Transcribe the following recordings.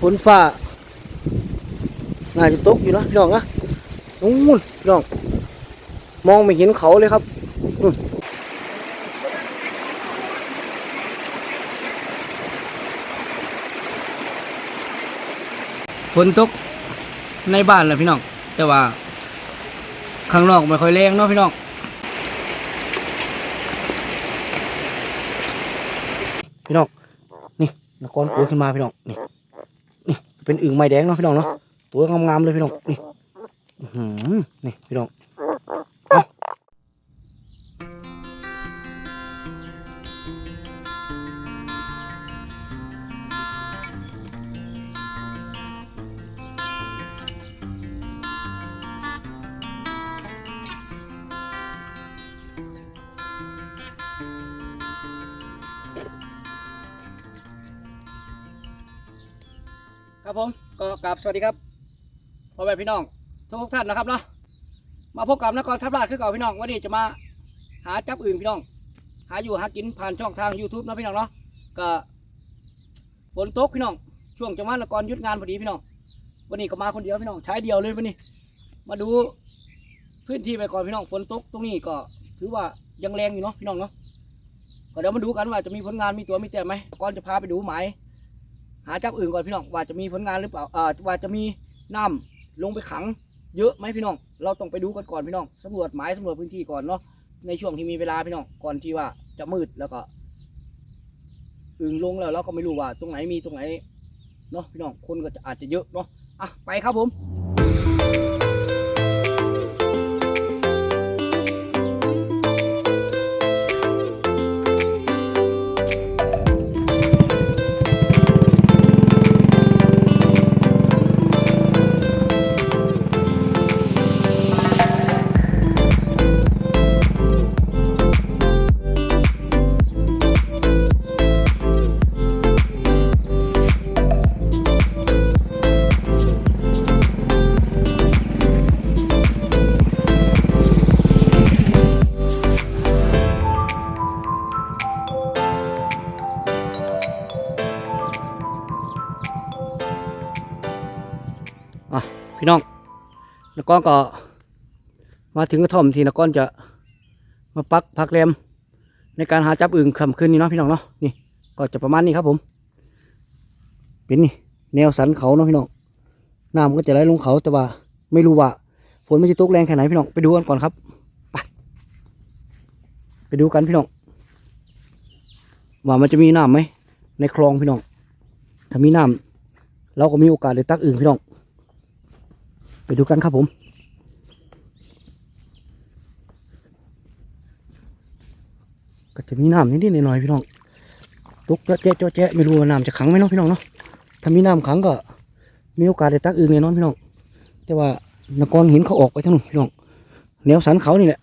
ฝนฟ้าน่าจะตกอยู่นะพี่น้องนะนู้นพี่น้อง มองไม่เห็นเขาเลยครับนู่นฝนตกในบ้านแหละพี่น้อง แต่ว่า ข้างนอกไม่ค่อยแรงเนาะพี่น้องพี่น้องนี่นกรปูขึ้นมาพี่น้องนี่นี่ เป็นอึ่งไม้แดงเนาะพี่น้องเนาะตัวงามๆเลยพี่น้องนี่อื้อหือนี่พี่น้อง ครับผมก็กราบสวัสดีครับพ่อแม่พี่น้องทุกท่านนะครับเนาะมาพบกับนกรทัพราชคือเก่าพี่น้องวันนี้จะมาหาจับอื่นพี่น้อง หาอยู่หากินผ่านช่องทาง YouTube นะพี่น้องเนาะก็ฝนตกพี่น้อง ช่วงจังหวัดนครยุดงานพอดีพี่น้อง วันนี้ก็มาคนเดียวพี่น้องใช้เดียวเลยวันนี้ มาดูพื้นที่ไปก่อนพี่น้องฝนตกตรงนี้ก็ถือว่ายังแรงอยู่เนาะพี่น้องเนาะก็เดี๋ยวมาดูกันว่าจะมีผลงานมีตัวมีแต่ไหมก่อนจะพาไปดูหมาย หาจับอื่นก่อนพี่น้องว่าจะมีผลงานหรือเปล่าอ่าว่าจะมีน้ำลงไปขัง เยอะไหมพี่น้อง เราต้องไปดูกันก่อนพี่น้องสำรวจหมายสำรวจพื้นที่ก่อนเนาะในช่วงที่มีเวลาพี่น้องก่อนที่ว่าจะมืดแล้วก็อึ่งลงแล้วเราก็ไม่รู้ว่า ตรงไหนมีตรงไหนเนาะพี่น้องคนก็จะอาจจะเยอะเนาะอะไปครับผม นกรก็ มาถึงกระท่อมที่นกรจะมาปักพักแรมในการหาจับอึ่งค่ำคืนนี้เนาะพี่น้องเนาะนี่ก็จะประมาณนี้ครับผม เป็นนี่แนวสันเขาเนาะพี่น้องน้ำก็จะไหลลงเขาแต่ว่า ไม่รู้ว่าฝนมันจะตกแรงแค่ไหนพี่น้องไปดูกันก่อนครับไปไปดูกันพี่น้องว่ามันจะมีน้ำไหมในคลองพี่น้อง ถ้ามีน้ำเราก็มีโอกาสได้ตักอึ่งพี่น้อง ไปดูกันครับผม ก็จะมีน้ำนิดๆหน่อยๆพี่น้องตกเจ๊ะเจ๊ะเจ๊ะเจ๊ไม่รู้ว่าน้ำจะขังไหมเนาะพี่น้องเนาะถ้ามีน้ำขังก็ มีโอกาสได้ตักอื่นแน่นอนพี่น้อง แต่ว่านกรห็นเขาออกไปทั้งนู้นพี่น้องแนวสันเขานี่แหละ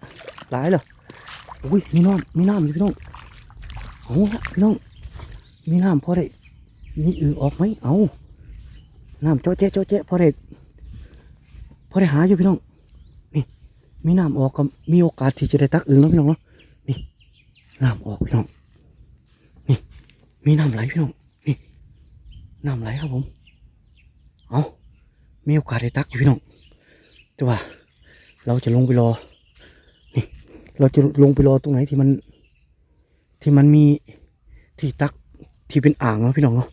หลายเลยอุ้ยมีน้ำมีน้ำอยู่พี่น้องเอาละพี่น้อง มีน้ำพอได้มีอื่นออกไหมเอาน้ำเจ๊ะเจ๊ะเจ๊ะเจ๊พอได้ อได้หาอยู่พี่น้อง นี่ มีน้ำออกก็มีโอกาสที่จะได้ตักอึ่งแล้วพี่น้องเนาะ นี่น้ำออกพี่น้อง นี่ มีน้ำไหลพี่น้อง นี่น้ำไหลครับผม เอามีโอกาสได้ตักอยู่พี่น้อง แต่ว่า เราจะลงไปรอ นี่ เราจะลงไปรอตรงไหนที่มัน ที่มันมีที่ตักที่เป็นอ่างเนาะพี่น้องเนาะ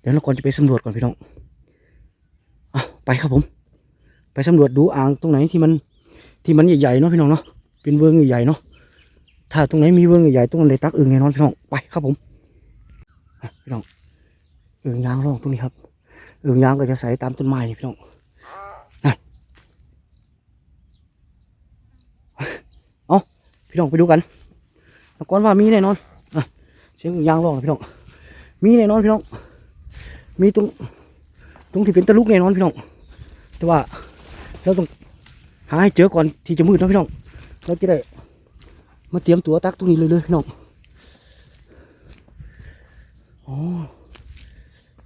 เดี๋ยวเราก่อนจะไปสำรวจก่อนพี่น้องอะไปครับผม ไปสำรวจดูอ่างตรงไหนที่มันที่มันใหญ่ๆเนาะพี่น้องเนาะเป็นเวิงใหญ่ๆเนาะถ้าตรงไหนมีเวิงใหญ่ๆตรงนั้นได้ตักอึ่งแน่นอนพี่น้องไปครับผมพี่น้องอึ่งยางร่องตรงนี้ครับอึ่งยางก็จะใส่ตามต้นไม้นี่พี่น้องนั่นเอาพี่น้องไปดูกันแล้วก่อนว่ามีแน่นอนอะเสียงอึ่งยางร่องพี่น้องมีแน่นอนพี่น้องมีตรงตรงที่เป็นตะลุกแน่นอนพี่น้องแต่ว่า เราต้องหาให้เจอก่อนที่จะมืดนะพี่น้องเราจะได้มาเตรียมตัวตักตรงนี้เลยเลยพี่น้องอ๋อ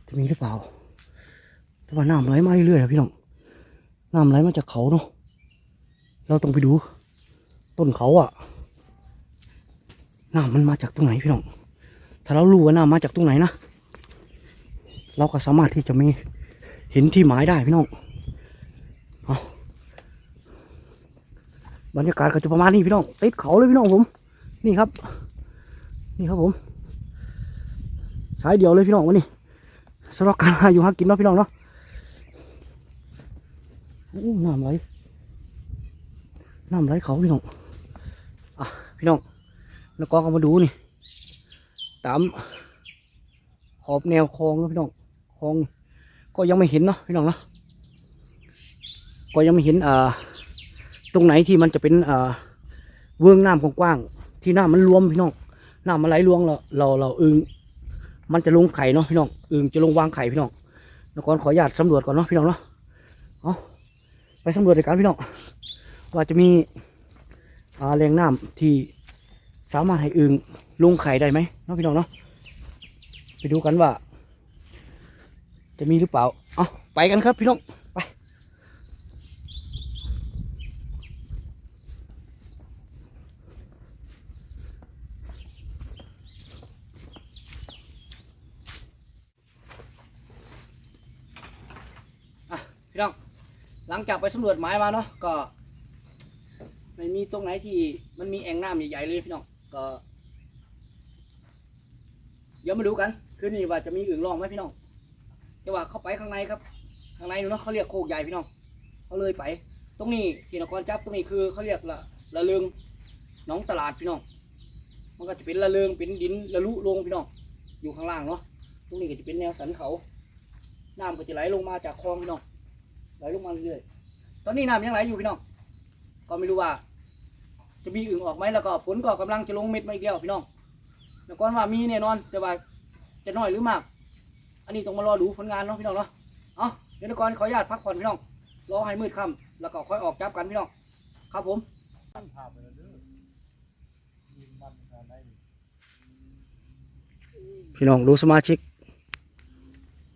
จะมีหรือเปล่าแต่ว่าน้ำไหลมาเรื่อยๆอะพี่น้องน้ำไหลมาจากเขาเนาะเราต้องไปดู ต้นเขาอะน้ำมันมาจากตรงไหนพี่น้อง ถ้าเรารู้ว่าน้ำมาจากตรงไหนนะ เราก็สามารถที่จะมีเห็นที่หมายได้พี่น้องเอา บรรยากาศก็จะประมาณนี้พี่น้องติดเขาเลยพี่น้องผม นี่ครับ นี่ครับผมสายเดียวเลยพี่น้องวันนี้สำหรับการหาอยู่หากินเนาะพี่น้องเนาะอู้น้ำไหลน้ำไหลเขาพี่น้องอะพี่น้องแล้วก็เอามาดูนี่ตามขอบแนวคลองเนาะพี่น้องคลองก็ยังไม่เห็นเนาะพี่น้องเนาะก็ยังไม่เห็นอ่า รงไหนที่มันจะเป็นอ่าเวืองน้ำกว้างๆที่น้ำมันรวมพี่น้องน้ำมันไหลรวงเราเราเราอึงมันจะลงไข่เนาะพี่น้องอึงจะลงวางไข่พี่น้องแล้วก่อนขออนุญาตสำรวจก่อนเนาะพี่น้องเนาะเอาไปสำรวจในการพี่น้องว่าจะมีแรงน้ำที่สามารถให้อึงลงไข่ได้ไหมเนาะพี่น้องเนาะไปดูกันว่า จะมีหรือเปล่าเอาไปกันครับพี่น้อง พี่น้องหลังจากไปสำรวจไม้มาเนาะก็ไม่มีตรงไหนที่มันมีแอ่งน้ำใหญ่ๆเลยพี่น้องก็เดี๋ยวมาดูกันคืนนี้ว่าจะมีอึ่งลองไหมพี่น้องแต่ว่าเข้าไปข้างในครับข้างในนู้นเนาะเขาเรียกโคกใหญ่พี่น้องเขาเลยไป ตรงนี้ที่นครจับตรงนี้คือเขาเรียกละละเลืองน้องตลาดพี่น้องมันก็จะเป็นละเลืองเป็นดินละลุลงพี่น้องอยู่ข้างล่างเนาะตรงนี้ก็จะเป็นแนวสันเขาน้ำก็จะไหลลงมาจากคลองพี่น้อง ไหลลงมาเรื่อยๆตอนนี้น้ำยังไหลอยู่พี่น้อง ก็ไม่รู้ว่า จะมีอึ่งออกไหมแล้วก็ฝนก็กำลังจะลงเม็ดมาอีกแล้วพี่น้องแล้วก่อนว่ามีแน่นอนแต่ว่าจะน้อยหรือมาก อันนี้ต้องมารอดูผลงานเนาะพี่น้องเนาะ เอาเดี๋ยวก่อนขออนุญาตพักผ่อนพี่น้อง รอให้มืดค่ำแล้วก็ค่อยออกจับกันพี่น้อง ครับผมพี่น้องดูสมาชิก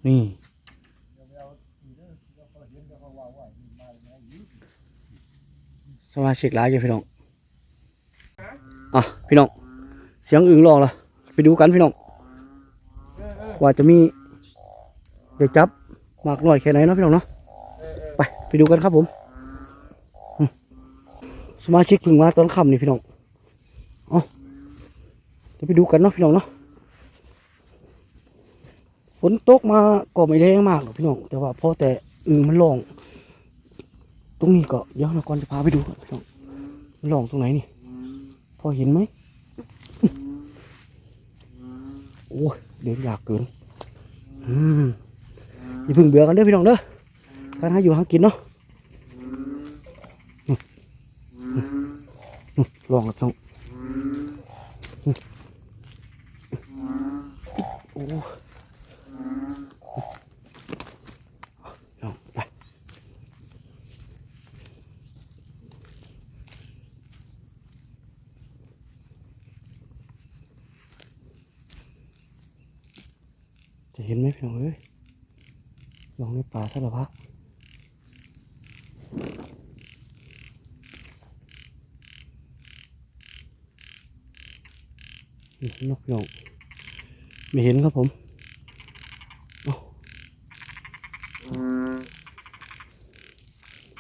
นี่ สมาชิกหลายอยู่พี่น้องอะพี่น้อง เสียงอึ่งร้องละไปดูกันพี่น้อง ว่าจะมีเดี๋ยวจับมากน้อยแค่ไหนเนาะพี่น้องเนาะไปไปดูกันครับผม สมาชิกเพึ่งมาตอนค่ำนี่พี่น้องเอาเดี๋ยวไปดูกันเนาะพี่น้องเนาะฝนตกมาก็ไม่แรงมากหรอกพี่น้อง แต่ว่าพอแต่อึ่งมันร้อง ตรงนี้ก็เดี๋ยวเราก่อนจะพาไปดูก่อนพี่น้องมันร้องตรงไหนนี่ พอเห็นไหมโอ้ยเดินยากเกินอืมอย่าเพิ่งเบื่อกันเด้อพี่น้องเด้อการหาอยู่หากินเนาะอืมอืมอืมลองกับน้องโอ้ลองไปจะ เห็นไหมพี่น้องเอ้ยลองในป่าสารพัดนี่นกพี่องไม่เห็นครับผมอ้า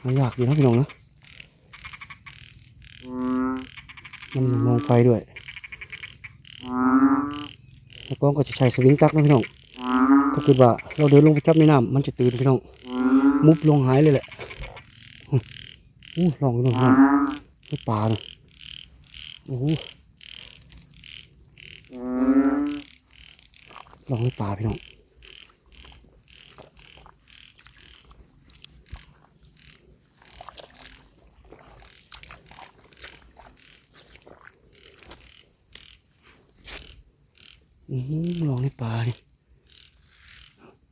หายากอยู่นะพี่น้องนะ มันมองไฟด้วย แล้วก็ก็จะใช้สวิงตักนะพี่น้อง ถ้าเกิดว่าเราเดินลงไปจับในน้ำมันจะตื่นพี่น้อง มุบลงหายเลยแหละอู้ลองดูหน่อยพี่น้ปลาเนาะโอ้ลองในป่าพี่น้องอือลองในป่าดิ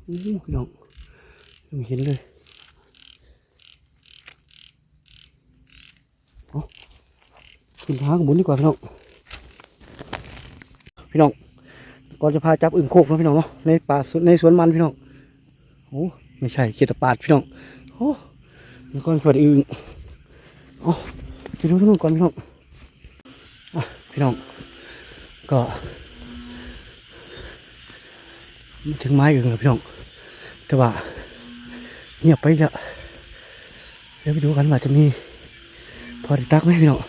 อู้พี่น้องไม่ เห็นเลยอาขึ้นทางข้างบนดีกว่าพี่น้อง พี่น้องก่อนจะพาจับอึ่งโคกนะพี่น้องเนาะ ในป่าในสวนมันพี่น้อง โอ้ไม่ใช่เขียดปาดพี่น้อง โอ้แล้วก่อนเปิดอึ่งเอาไปดูทั้งนู้นก่อนพี่น้องพี่น้อง ก็ถึงไม้อึ่งแล้วพี่น้อง แต่ว่า เงียบไปแล้วเดี๋ยวไปดูกันว่าจะมีพอได้ตักไหมพี่น้อง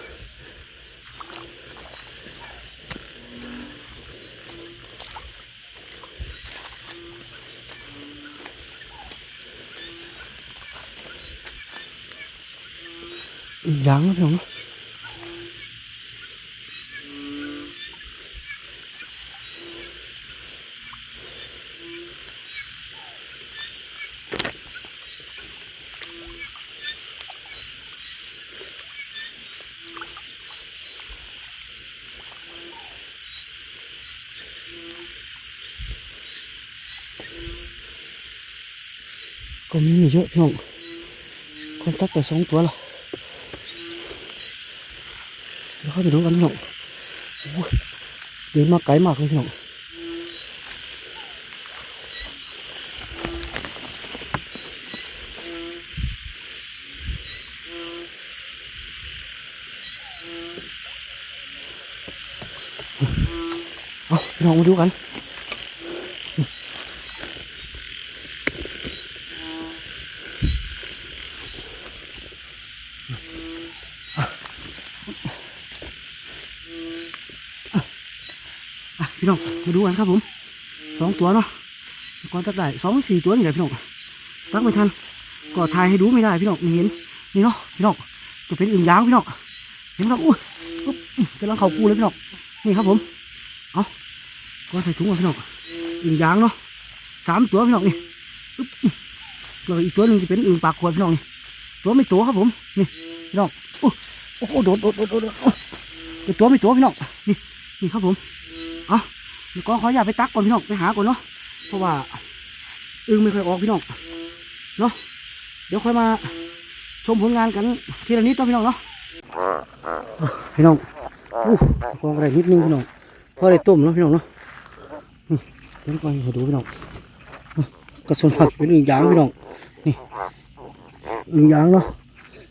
ยังพี่น้อง เยอะพี่น้องคนตักไปสองตัวละเดี๋ยวเข้าไปดูกันพี่น้องโอ้ยเดินมาไกลมากเลยพี่น้องเอาพี่น้องมาดูกัน อะพี่น้องมา ดูกันครับผมสองตัวเนาะก่อนตักได้สองสี่ตัวนี่แหละพี่น้องตักไม่ทันก็ถ่ายให้ดูไม่ได้พี่น้องนี่เห็นนี่เนาะพี่น้องจะเป็นอึ่งยางพี่น้องเห็นไหมครับอุ้ยกำลังเข่าคูเลยพี่น้องนี่ครับผมเอาก็ใส่ถุงก่อนพี่น้องอึ่งยางเนาะสามตัวพี่น้องนี่ปุ๊บอื้อแล้วอีกตัวหนึ่งจะเป็นอึ่งปากขวดพี่น้องนี่ตัวไม่ตัวครับผมนี่พี่น้องโอ้โหโดดโดดโดดโดดโอ้ตัวไม่ตัวพี่น้องนี่นี่ครับผมเอา เดี๋ยวก็ขออย่าไปตักก่อนพี่น้องไปหาก่อนเนาะเพราะว่าอึงไม่เคยออกพี่น้องเนาะเดี๋ยวค่อยมาชมผลงานกันทีละนิดเนาะพี่น้องเนาะพี่น้องอู้กองอะไรนิดนึงพี่น้องพอได้ต้มเนาะพี่น้องเนาะนี่เดี๋ยวก่อนให้ดูพี่น้องนี่ก็ส่วนมากเป็นอึ่งยางพี่น้องนี่อึ่งยางเนาะ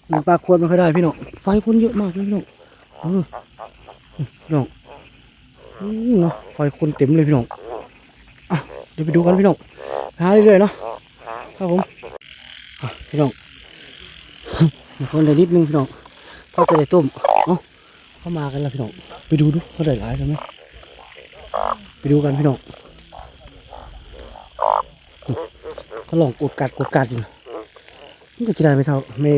อึ่งปลาควรไม่ค่อยได้พี่น้องไฟคนเยอะมากพี่น้องเออพี่น้อง เนาะไฟคนเต็มเลยพี่น้องอะเดี๋ยวไปดูกันพี่น้องหาเรื่อยๆเนาะครับผมพี่น้องคนได้นิดนึงพี่น้องพอจะได้ต้มเอ้าเข้ามากันแล้วพี่น้องไปดูดูเขาได้หลายกันไหมไปดูกันพี่น้องเขาลองกดกัดกดกัดอยู่นะนี่ก็จะได้ไม่เท่าไม่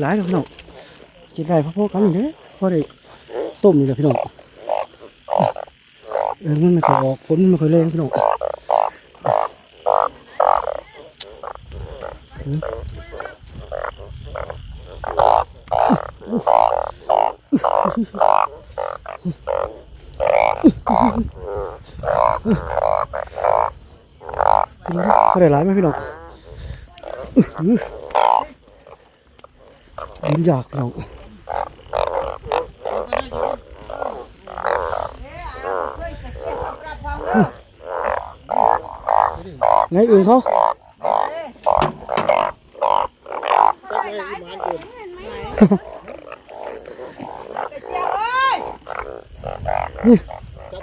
หลายหรอกพี่น้องจะได้พอๆกันอยู่เลยพอได้ต้มนี่แหละพี่น้อง เออมันไม่ค่อยออกฝนมันไม่ค่อยแรงพี่น้องอืมเขาได้หลายไหมพี่น้องอื้อดินอยากพี่น้อง ไงอื่นเขา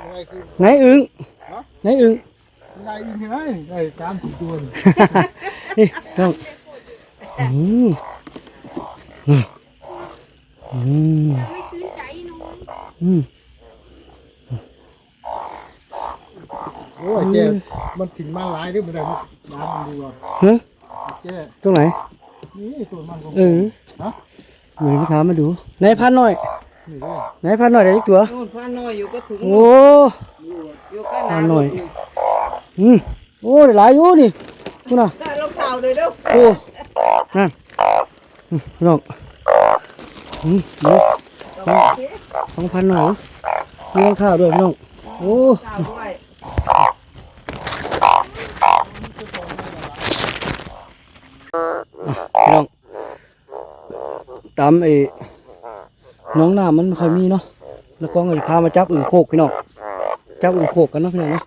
ไงคือไงอึงไงอึงไงไงไงสามสี่ตัวนนี่ต้องอืมอืมอืมอืม โอ้ยเจ๊มันถึงมาหลายด้วยไม่ได้มันน้ำมันดีกว่าเฮ้ยเจ๊ตรงไหน นี่ตัวมันของเออฮะเหมือนพี่ถามมาดูไหนพันหน่อยนี่ด้วยไหนพันหน่อยได้อีกตัวโน่นพาน้อยอยู่ก็ถุงโอ้อยู่ก็นาพาหน่อยอืมโอ้ได้หลายอยู่นี่คุณน่ะได้รองเท้าเลยเด้อโอ้นั่นอืมพี่น้องอืมเดี๋ยวสองพันหน่อยมีรองเท้าด้วยพี่น้องโอ้เท้าด้วยพี่ น้องตามไอ้น้องหน้ำมันไม่ค่อยมีเนาะแล้วก็ไอ้พามาจับอึ่งโคกพี่น้องจับอึ่งโคกกันเนาะพี่น้องเนาะ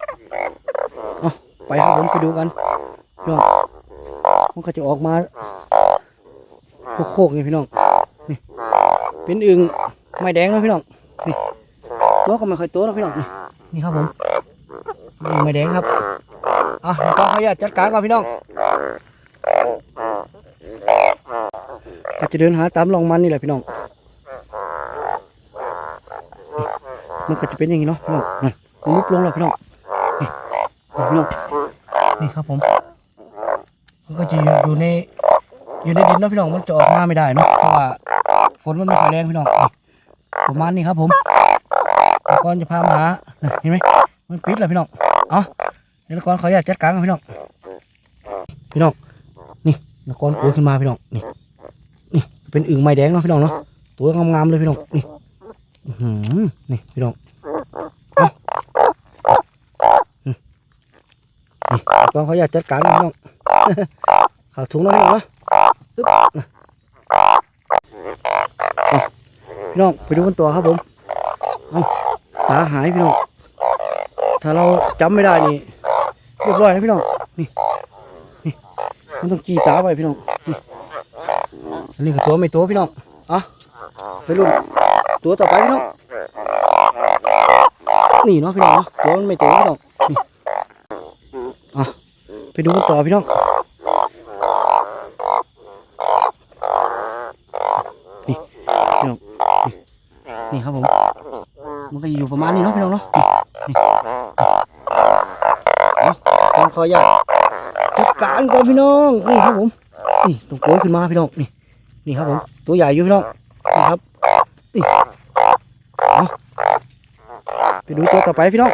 เอไปครับผมไปดูกันพี่น้องมันก็จะออกมาโคกๆนี่พี่น้องนี่เป็นอึ่งไม้แดงเนาะพี่น้องนี่ตัวก็ไม่ค่อยโตเนาะพี่น้องนี่นี่ครับผม ไม้แดงครับอะแล้วก็ขออนุญาตจัดการก่อนพี่น้องก็จะเดินหาตามลองมันนี่แหละพี่น้องมันก็จะเป็นอย่างนี้เนาะพี่น้องนั่นมันมุดลงแล้วพี่น้องนี่พี่น้องนี่ครับผมมันก็จะอยู่อยู่ในอยู่ในดินเนาะพี่น้องมันจะออกมาไม่ได้เนาะเพราะว่าฝนมันไม่ค่อยแรงพี่น้องประมาณนี้ครับผมแล้วก่อนจะพามาหาน่ะเห็นไหมมันปิดแล้วพี่น้อง เอาเดี๋ยวก่อนขออนุญาตจัดการก่อนพี่น้อง พี่น้อง นี่แล้วก่อนกลัวขึ้นมาพี่น้อง นี่ นี่ เป็นอึ่งไม้แดงเนาะพี่น้องเนาะ ตัวงามๆเลยพี่น้อง นี่อื้อหือนี่พี่น้อง เอาอนี่ก่อนเขาอยากจัดการนพี่น้องข่าวถุงเนาะพี่น้องเนาะอึ๊บพี่น้องไปดูกันต่อครับผมเอาตาหายพี่น้อง ถ้าเราจำไม่ได้นี่เรียบร้อยนะพี่น้องนี่นี่มันต้องจีตาไว้พี่น้องนี่อันนี้คือตัวไม่ตัวพี่น้องอะไปรุ่นตัวต่อไปพี่น้องนี่เนาะพี่น้องตัวมันไม่ตัวพี่น้องนี่อะไปดูกันต่อพี่น้อง องขออยากจัดการก่อนพี่น้องนี่ครับผมนี่ต้องโกยขึ้นมาพี่น้องนี่นี่ครับผมตัวใหญ่อยู่พี่น้องนี่ครับนี่ไปดูตัวต่อไปพี่น้อง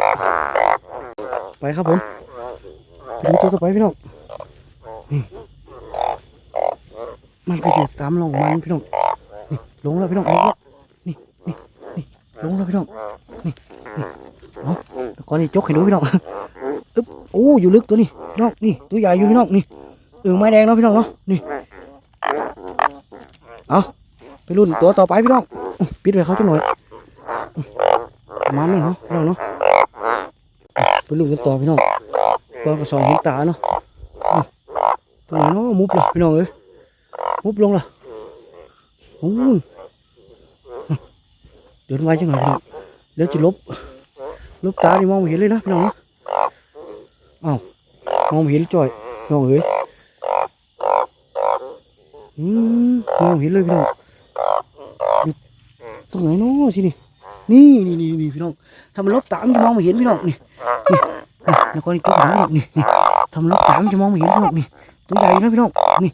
ไปครับผมไปดูตัวต่อไปพี่น้องนี่มันก็อยู่ตามหลงมันพี่น้องนี่ลงแล้วพี่น้องลงแล้วนี่นี่นี่ลงแล้วพี่น้องนี่นี่ ก่อนนี่จกให้ดูพี่น้องอึ๊บโอ้อยู่ลึกตัวนี้พี่น้องนี่ตัวใหญ่อยู่พี่น้องนี่เออไม้แดงเนาะพี่น้องเนาะนี่เอาไปรุ่นตัวต่อไปพี่น้องปิดไว้เขาจังหน่อยมาณนี้เนาะพี่น้องเนาะไปรุ่นกันต่อพี่น้องตัวกระสองเห็นตาเนาะตัวไหนเนาะมุบเลยพี่น้องเอ้ยมุบลงละโอ้ยเดินไวจังหน่อยพี่น้องเดี๋ยวจะลบ ลบตานี่มองไม่เห็นเลยนะพี่น้องอ้าวมองไม่เห็นจ่อยน้องเอ้ยอืมมองเห็นเลยพี่น้องตรงไหนเนาะที่นี่นี่นี่นี่นี่พี่น้องถ้ามันลบตามจะมองไม่เห็นพี่น้องนี่นี่นี่แล้วก็นี่ตัวหางนี่นี่ถ้ามันลบตามจะมองไม่เห็นพี่น้องนี่ตัวใหญ่นะพี่น้องนี่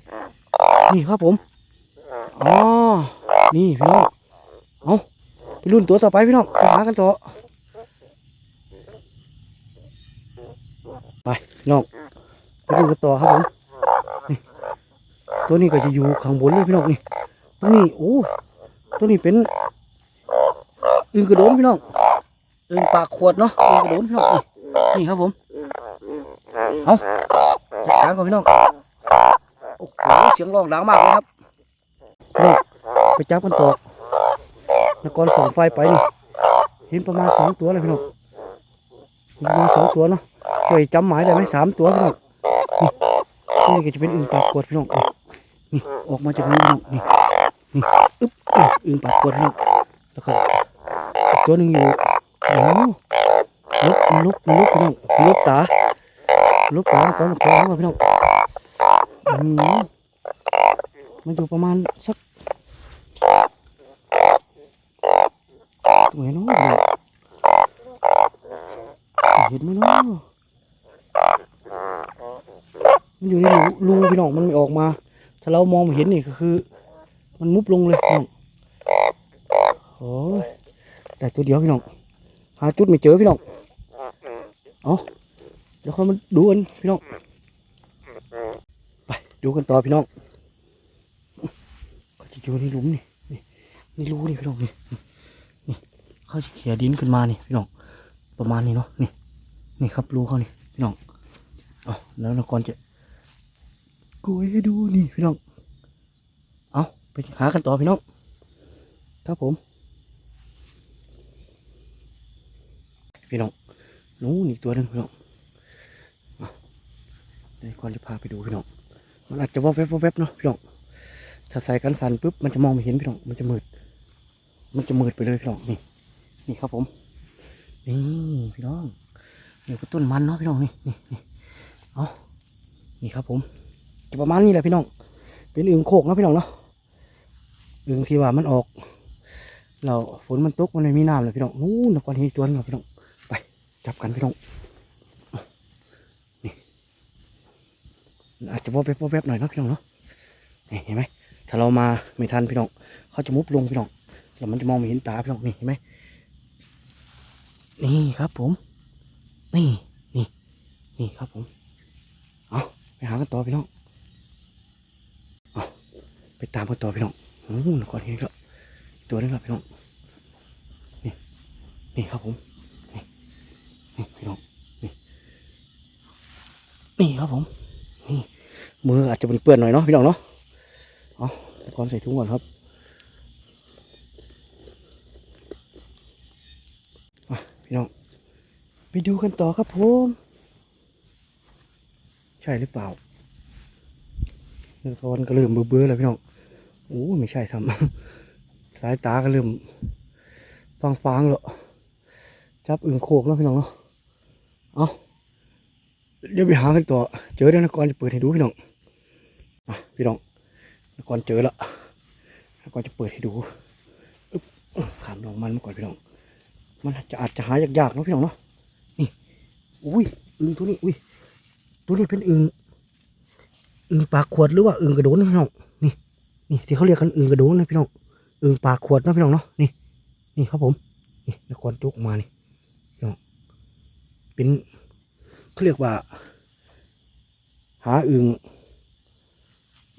นี่ครับผมอ๋อนี่พี่น้องเอาไปรุ่นตัวต่อไปพี่น้องไปหากันต่อไป พี่น้องไปรุ่นกันต่อครับผมตัวนี้ก็จะอยู่ข้างบนเลยพี่น้องนี่ตัวนี้โอ้ตัวนี้เป็นอึ่งกระโดนพี่น้องอึ่งปากขวดเนาะอึ่งกระโดนพี่น้องนี่ครับผมเอาจัดการก่อนพี่น้องโอ้โหเสียงร้องดังมากเลยครับพี่ไปจับกันต่อนักกรส่องไฟไปนี่เห็นประมาณสองตัวเลยพี่น้องประมาณสองตัวเนาะ เคยจำหมายได้ไหมสามตัวพี่น้องนี่ตัวนี้ก็จะเป็นอึ่งปากขวดพี่น้องนี่ออกมาจากนี้พี่น้องนี่นี่อึ๊บนี่อึ่งปากขวดพี่น้องแล้วก็อีกตัวหนึ่งอยู่โอ้ลุกมันลุกมันลุกพี่น้องมันลุกตาลุกตาก่อนคอมาพี่น้องอืมมันอยู่ประมาณสักตรงไหนเนาะพี่น้องเห็นไหมเนาะมัน อยู่ในรูพี่น้องมันไม่ออกมา ถ้าเรามองไม่เห็นนี่ก็คือ มันมุบลงเลยพี่น้องโอ้ยแต่ตัวเดียวพี่น้องหาจุดไม่เจอพี่น้องเอาเดี๋ยวเขามาดูกันพี่น้องไปดูกันต่อพี่น้องเขาจะอยู่ในหลุมนี่นี่นี่รูนี่พี่น้องนี่นี่เขาจะเขี่ยดินขึ้นมานี่พี่น้องประมาณนี้เนาะนี่นี่ครับรูเขานี่พี่น้องเอาแล้วเราก่อนจะ กูให้ดูนี่พี่น้อง เอาไปหากันต่อพี่น้อง ครับผม พี่น้องนู้นอีกตัวหนึ่งพี่น้องเดี๋ยวก่อนจะพาไปดูพี่น้อง มันอาจจะวอบแวบวอบแวบเนาะพี่น้อง ถ้าใส่กันสั่นปุ๊บมันจะมองไม่เห็นพี่น้อง มันจะมืด มันจะมืดไปเลยพี่น้องนี่ นี่ครับผม นี่พี่น้องนี่คือต้นมันเนาะพี่น้องนี่นี่นี่เอานี่ครับผม จะประมาณนี้แหละพี่น้อง เป็นอึ่งโคกนะพี่น้องเนาะอึ่งที่ว่ามันออกเราฝนมันตกมันไม่มีน้ำเลยพี่น้องนู้นนครเฮจวนเนาพี่น้องไปจับกันพี่น้องนี่อาจจะวอบแวบวอบแวบหน่อยนะพี่น้องเนาะนี่เห็นไหมถ้าเรามาไม่ทันพี่น้องเขาจะมุบลงพี่น้องแล้วมันจะมองไม่เห็นตาพี่น้องนี่เห็นไหมนี่ครับผม นี่นี่นี่ครับผมเอาไปหากันต่อพี่น้อง ไปตามกันต่อพี่น้องโอ้โหนครเฮงครับตัวนึงครับพี่น้องนี่นี่ครับผมนี่นี่พี่น้องนี่นี่ครับผมนี่มืออาจจะเป็นเปื้อนหน่อยเนาะพี่น้องเนาะเอานครใส่ถุงก่อนครับพี่น้องไปดูกันต่อครับผมใช่หรือเปล่านครก็เริ่มเบื่อๆแล้วพี่น้อง โอ้ไม่ใช่ทำสายตาก็เริ่มฟางฟางๆแล้วจับอึ่งโคกแล้วพี่น้องเนาะเอาเดี๋ยวไปหากันต่อเจอเดี๋ยวนะกรจะเปิดให้ดูพี่น้องอะพี่น้องนกรเจอละนกรจะเปิดให้ดูอึ๊บขามลองมันมาก่อนพี่น้อง มันจะอาจจะหายากๆเนาะพี่น้องเนาะนี่อุ้ยอึ่งตัวนี้อุ้ยตัวนี้เป็นอึ่งอึ่งปากขวดหรือว่าอึ่งกระโดนพี่น้อง นี่ที่เขาเรียกกันอึ่งกระดนนะพี่น้องอึ่งปากขวดนะพี่น้องเนาะนี่นี่ครับผมนี่นครจุกออกมานี่พี่น้องเป็นเขาเรียกว่า หาอึ่ง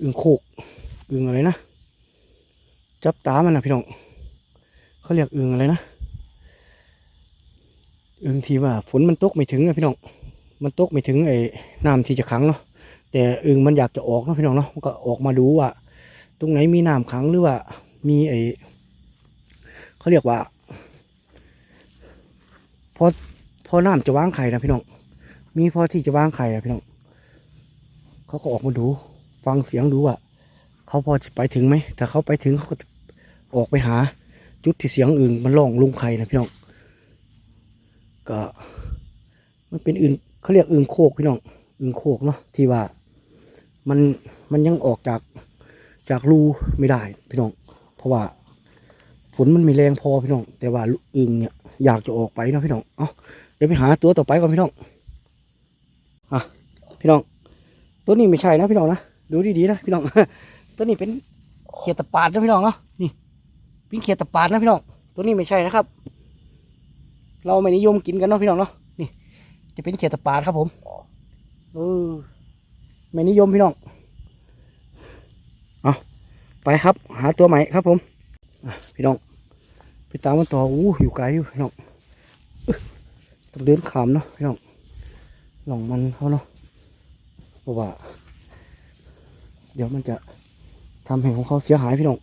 อึ่งโคกอึ่งอะไรนะจับตามันนะพี่น้องเขาเรียกอึ่งอะไรนะอึ่งที่ว่าฝนมันตกไม่ถึงนะพี่น้องมันตกไม่ถึงไอ้น้ำที่จะขังเนาะแต่อึ่งมันอยากจะออกเนาะพี่น้องเนาะมันก็ออกมาดูว่า ตรงไหนมีน้ำขังหรือว่า มีไอเขาเรียกว่า พอพอน้ำจะวางไข่นะพี่น้อง มีพอที่จะวางไข่อะพี่น้อง เขาก็ออกมาดู ฟังเสียงดูว่าเขาพอจะไปถึงไหมถ้าเขาไปถึงเขาก็ออกไปหา จุดที่เสียงอึ่งมันล่องลุงไข่นะพี่น้อง ก็มันเป็นอึ่งเขาเรียกอึ่งโคกพี่น้องอึ่งโคกเนาะที่ว่ามันมันยังออกจาก จากรูไม่ได้พี่น้อง เพราะว่าฝนมันม่แรงพอพี่น้อง แต่ว่าอึงเนี่ยอยากจะออกไปนะพี่น้อง เอาเดี๋ยวไปหาตัวต่อไปก่อนพี่น้อง อะพี่น้อง ตัวนี้ไม่ใช่นะพี่น้องนะ ดูดีๆนะพี่น้อง ตัวนี้เป็นเขียดตะปาดนะพี่น้องเนาะ นี่เป็นเขียดตะปาดนะพี่น้อง ตัวนี้ไม่ใช่นะครับ เราไม่นิยมกินกันเนาะพี่น้องเนาะ นี่ จะเป็นเขียดตะปาดครับผม เออไม่นิยมพี่น้อง เอาไปครับ หาตัวใหม่ครับผมพี่น้องไปตามมันต่ออู้อยู่ไกลอยู่พี่น้องต้องเดินขามเนาะพี่น้องหลงมันเขาเนาะเพราะว่า เดี๋ยวมันจะทำให้ของเขาเสียหายพี่น้อง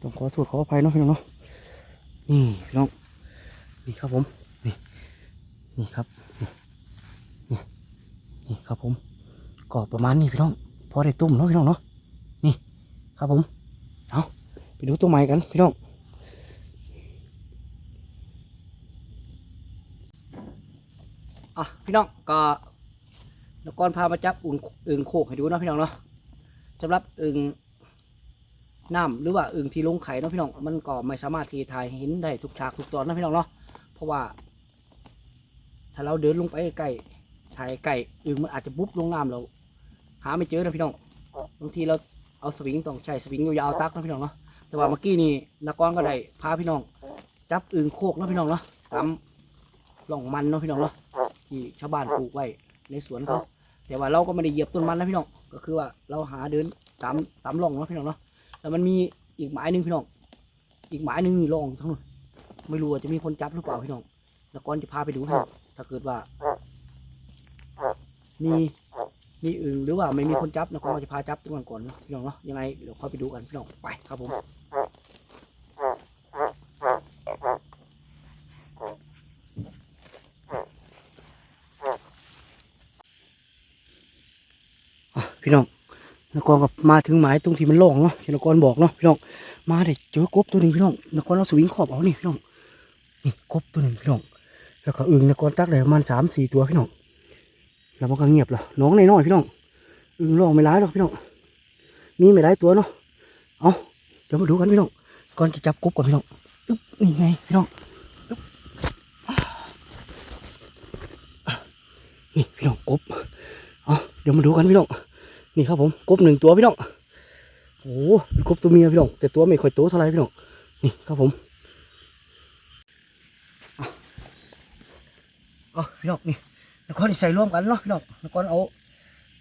ต้องขอโทษขออภัยเนาะพี่น้องเนาะนี่พี่น้องนี่ครับผม นี่นี่ครับนี่นี่นี่ครับผมก็ประมาณนี้พี่น้องพอได้ตุ้มเนาะพี่น้องเนาะ นี่ ครับผม เอาไปดูตัวใหม่กันพี่น้องอะพี่น้องก็นกรพามาจับอึ่งอึ่งโคกให้ดูเนาะพี่น้องเนาะสำหรับอึ่งน้ำหรือว่าอึ่งที่ลงไข่เนาะพี่น้องมันก็ไม่สามารถที่ถ่ายเห็นได้ทุกฉากทุกตอนนะพี่น้องเนาะเพราะว่า ถ้าเราเดินลงไปใกล้ถ่ายใกล้อึ่งมันอาจจะปุ๊บลงน้ำเราหาไม่เจอนะพี่น้องบางทีเรา เอาสวิงต้องใช้สวิงยาวๆตักนะพี่น้องเนาะแต่ว่าเมื่อกี้นี่นักกรก็ได้พาพี่น้อง จับอึ่งโคกเนาะพี่น้องเนาะตามหล่องมันเนาะพี่น้องเนาะที่ชาวบ้านปลูกไว้ในสวนเขาแต่ว่าเราก็ไม่ได้เหยียบต้นมันนะพี่น้องก็คือว่าเราหาเดินตามตามร่องเนาะพี่น้องเนาะแต่มันมีอีกหมายหนึ่งพี่น้อง อีกหมายหนึ่งนี่ร่องทั้งนู้นไม่รู้ว่าจะมีคนจับหรือเปล่าพี่น้องแล้วก่อนจะพาไปดูให้ถ้าเกิดว่ามี มีอึ่งหรือว่าไม่มีคนจับนะก็จะพาจับตรงนั้นก่อนเนาะพี่น้องเนาะยังไงเดี๋ยวค่อยไปดูกันพี่น้องไปครับผมอะพี่น้องนกรก็มาถึงหมายตรงที่มันโล่งเนาะที่นกรบอกเนาะพี่น้องมาได้เจอกบตัวหนึ่งพี่น้องนกรเอาสวิงขอบเอานี่พี่น้องนี่กบตัวหนึ่งพี่น้องแล้วก็อึ่งนกรตักได้ประมาณสามสี่ตัวพี่น้อง แล้วมันก็เงียบละน้องในน้อยพี่น้องอึ่งลองไม่ร้ายหรอกพี่น้องมีไม่ร้ายตัวเนาะเอาเดี๋ยวมาดูกันพี่น้องก่อนจะจับกบก่อนพี่น้องอึ๊บนี่ไงพี่น้องอึ๊บนี่พี่น้องกบเอาเดี๋ยวมาดูกันพี่น้องนี่ครับผมกบหนึ่งตัวพี่น้องโอ้เป็นกบตัวเมียพี่น้องแต่ตัวไม่ค่อยโตเท่าไรพี่น้องนี่ครับผมเอาเอพี่น้องนี่ แล้วก็อีใส่ร่วมกันเนาะพี่น้องแล้วก็เอา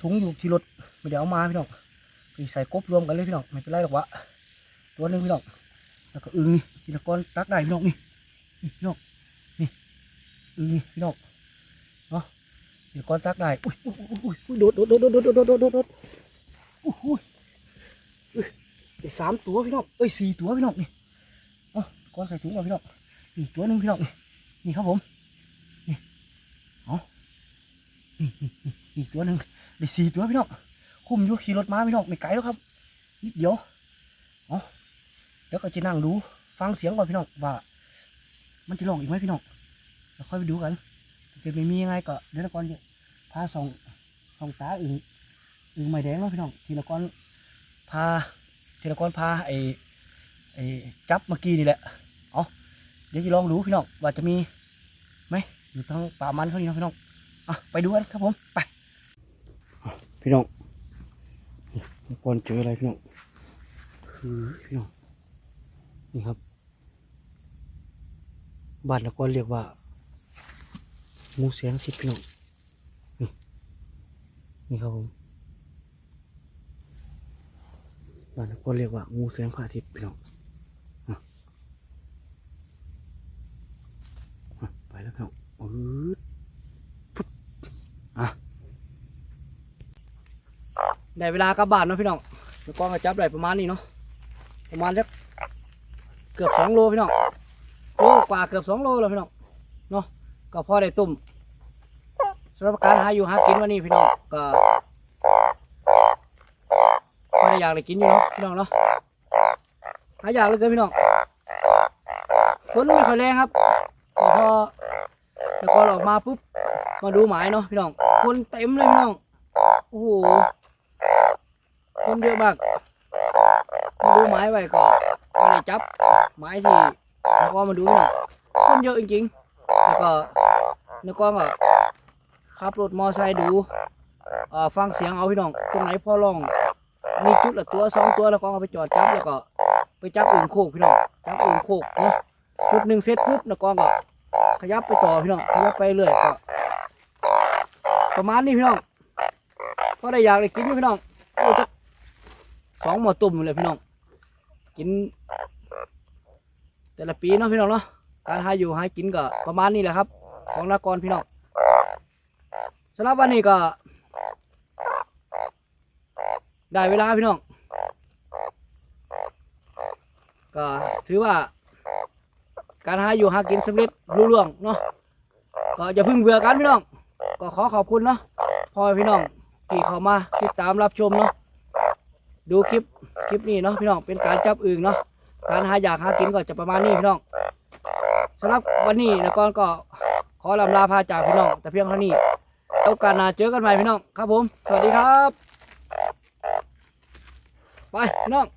ถุงอยู่ที่รถไม่ได้เอามาพี่น้องไปใส่กบรวมกันเลยพี่น้องไม่เป็นไรหรอกวะตัวหนึงพี่น้องแล้วก็อึงนี่ทีละก้อนตักได้พี่น้องนี่นี่พี่น้องนี่อึงนี่พี่น้องเนาะทีละก้อนตักได้อุ้ยอุ้ยอุ้ยอุ้ยอุ้ยโดดโดดโดดโดดโดดโดดโดดโดดอุ้ยอุ้ยอุ้ยได้สามตัวพี่น้องเอ้ยสี่ตัวพี่น้องนี่เอ๋อก้อนใส่ถุงก่อนพี่น้องนี่ตัวหนึงพี่น้องนี่นี่ครับผมนี่เอานี่นี่นี่นี่ตัวหนึ่งได้สี่ตัวพี่น้องคุ้มอยู่ขี่รถมาพี่น้องไม่ไกลแล้วครับนิดเดียวเอาเดี๋ยวก็จะนั่งดูฟังเสียงก่อนพี่น้องว่า มันจะลองอีกไหมพี่น้องแล้วค่อยไปดูกันเกิดไม่มียังไงก็เดี๋ยวละก่อนพาส่องส่องตาอึ่งอึ่งไม้แดงเนาะพี่น้องทีละก้อนพาทีละก้อนพาไอ้ไอ้จับเมื่อกี้นี่แหละเอาเดี๋ยวจะลองดูพี่น้องว่าจะมีไหมอยู่ทางป่ามันเขานี่นะพี่น้อง ไปดูกันครับผม ไป พี่น้องนก่อนเจออะไรพี่น้องคือพี่น้องนี่ครับบ้านละก่อนเรียกว่างูเสียงสิพี่น้องนี่นี่ครับผมบ้านละก่อนเรียกว่างูเสียงพระอาทิตย์พี่น้องไปแล้วพี่น้องอืดปุ๊บอะ ได้เวลากลับานเนาะพี่น้องเดี๋ยวกล้องก็จับได้ประมาณนี้เนาะประมาณสักเกือบสองโลพี่น้องโลกว่าเกือบสองโลแล้วพี่น้องเนาะก็พอได้ตุ่มสำหรับการหาอยู่หากินวันนี้พี่น้องก็พอได้อยากได้กินอยู่เนาะพี่น้องเนาะหาอยากเลยเกินพี่น้องฝนไม่ค่อยแรงครับพอแต่ก่อนออกมาปุ๊บมาดูหมายเนาะพี่น้องคนเต็มเลยพี่น้องโอ้โห คนเยอะมากมาดูไม้ไว้ก็ไม่ได้จับ ไม้ที่แล้วก็มาดูนี่คนเยอะจริงๆแล้วก็แล้วก็ก็ขับรถมอไซค์ดูเอ่อฟังเสียงเอาพี่น้อง ตรงไหนพ่อลอง มีจุดละตัวสองตัวแล้วก็เอาไปจอดจับแล้วก็ไปจับอื่นโคกพี่น้องจับอื่นโคกเนาะจุดหนึ่งเสร็จปุ๊บแล้วก็ก็ขยับไปต่อพี่น้องขยับไปเรื่อยก็ประมาณนี้พี่น้อง ก็ได้อยากได้กินอยู่พี่น้องโอ้จะสองหม้อตุ่มเลยพี่น้อง กิน แต่ละปีเนาะพี่น้องเนาะ การหาอยู่หากินก็ประมาณนี้แหละครับ ของนากรพี่น้องสำหรับวันนี้ก็ ได้เวลาพี่น้อง ก็ถือว่า การหาอยู่หากินสำเร็จรุ่ร่วงเนาะ ก็อย่าเพึ่งเบื่อกันพี่น้อง ก็ขอขอบคุณเนาะพ่อพี่น้อง ที่เขามาติดตามรับชมเนาะดูคลิปคลิปนี้เนาะพี่น้องเป็นการจับอึ่งเนาะการหาอยากหากินก็จะประมาณนี้พี่น้องสำหรับวันนี้นะก้อนก็ขอลำลาพาจากพี่น้องแต่เพียงเท่านี้โอกาสหน้าเจอกันใหม่พี่น้องครับผม สวัสดีครับ ไป พี่น้อง